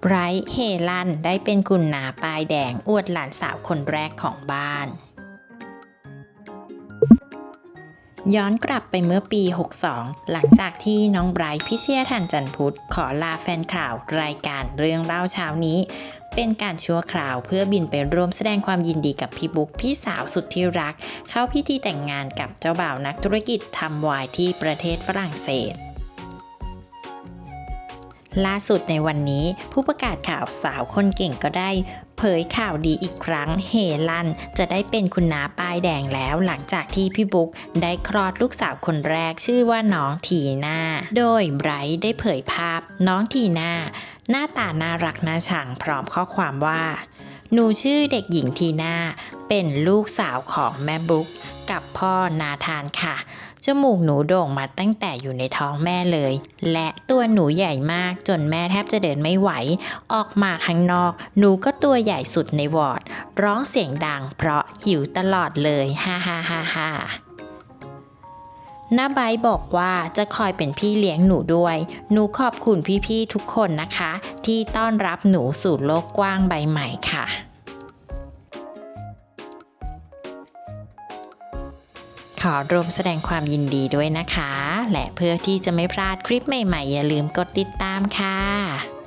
ไบรท์เฮลันได้เป็นคุณนาปลายแดงอวดหลานสาวคนแรกของบ้าน ย้อนกลับไปเมื่อปี 62 หลังจากที่น้องไบรท์พิเชียทันจันพุทธขอลาแฟนข่าวรายการเรื่องเล่าเช้านี้ เป็นการชั่วคราวเพื่อบินไปร่วมแสดงความยินดีกับพี่บุ๊กพี่สาวสุดที่รัก เข้าพิธีแต่งงานกับเจ้าบ่าวนักธุรกิจทำวายที่ประเทศฝรั่งเศส ล่าสุดในวันนี้ผู้ประกาศข่าวสาวคนเก่งก็ได้ เผยข่าวดีอีกครั้งเฮลัน จะได้เป็นคุณน้าป้ายแดงแล้วหลังจากที่พี่บุ๊กได้คลอดลูกสาวคนแรกชื่อว่าน้องทีน่า โดยไบรท์ได้เผยภาพน้องทีน่า หน้าตาน่ารักน่าชังพร้อมข้อความว่า หนูชื่อเด็กหญิงทีน่า เป็นลูกสาวของแม่บุ๊ก กับพ่อนาธานค่ะ จมูกหนูโด่งมาตั้งแต่อยู่ในท้องแม่เลย และตัวหนูใหญ่มากจนแม่แทบจะเดินไม่ไหว ออกมาข้างนอก หนูก็ตัวใหญ่สุดในวอร์ด ร้องเสียงดังเพราะหิวตลอดเลยฮ่าฮ่าฮ่าฮ่าน้าไบบอกว่าจะคอยเป็นพี่เลี้ยงหนูด้วย หนูขอบคุณพี่ๆทุกคนนะคะ ที่ต้อนรับหนูสู่โลกกว้างใบใหม่ค่ะ ขอรวมแสดงความยินดีด้วยนะคะ และเพื่อที่จะไม่พลาดคลิปใหม่ๆ อย่าลืมกดติดตามค่ะ